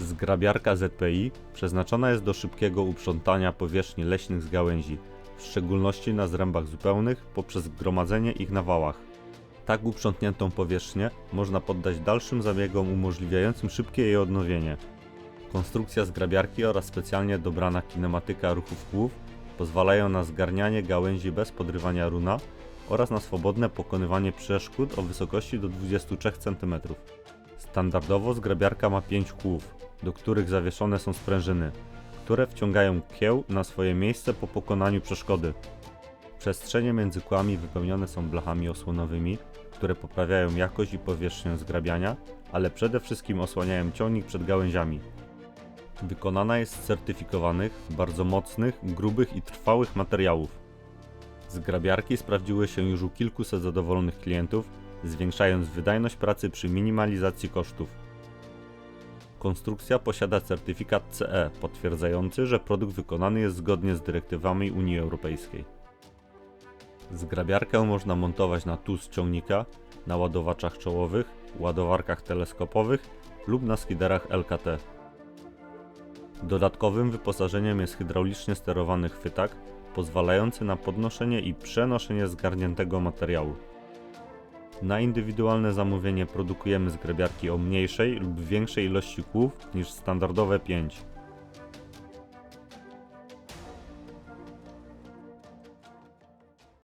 Zgrabiarka ZPI przeznaczona jest do szybkiego uprzątania powierzchni leśnych z gałęzi, w szczególności na zrębach zupełnych poprzez gromadzenie ich na wałach. Tak uprzątniętą powierzchnię można poddać dalszym zabiegom umożliwiającym szybkie jej odnowienie. Konstrukcja zgrabiarki oraz specjalnie dobrana kinematyka ruchów kłów pozwalają na zgarnianie gałęzi bez podrywania runa oraz na swobodne pokonywanie przeszkód o wysokości do 23 cm. Standardowo zgrabiarka ma 5 kłów, do których zawieszone są sprężyny, które wciągają kieł na swoje miejsce po pokonaniu przeszkody. Przestrzenie między kłami wypełnione są blachami osłonowymi, które poprawiają jakość i powierzchnię zgrabiania, ale przede wszystkim osłaniają ciągnik przed gałęziami. Wykonana jest z certyfikowanych, bardzo mocnych, grubych i trwałych materiałów. Zgrabiarki sprawdziły się już u kilkuset zadowolonych klientów, zwiększając wydajność pracy przy minimalizacji kosztów. Konstrukcja posiada certyfikat CE potwierdzający, że produkt wykonany jest zgodnie z dyrektywami Unii Europejskiej. Zgrabiarkę można montować na TUS ciągnika, na ładowaczach czołowych, ładowarkach teleskopowych lub na skiderach LKT. Dodatkowym wyposażeniem jest hydraulicznie sterowany chwytak, pozwalający na podnoszenie i przenoszenie zgarniętego materiału. Na indywidualne zamówienie produkujemy zgrabiarki o mniejszej lub większej ilości kłów niż standardowe 5.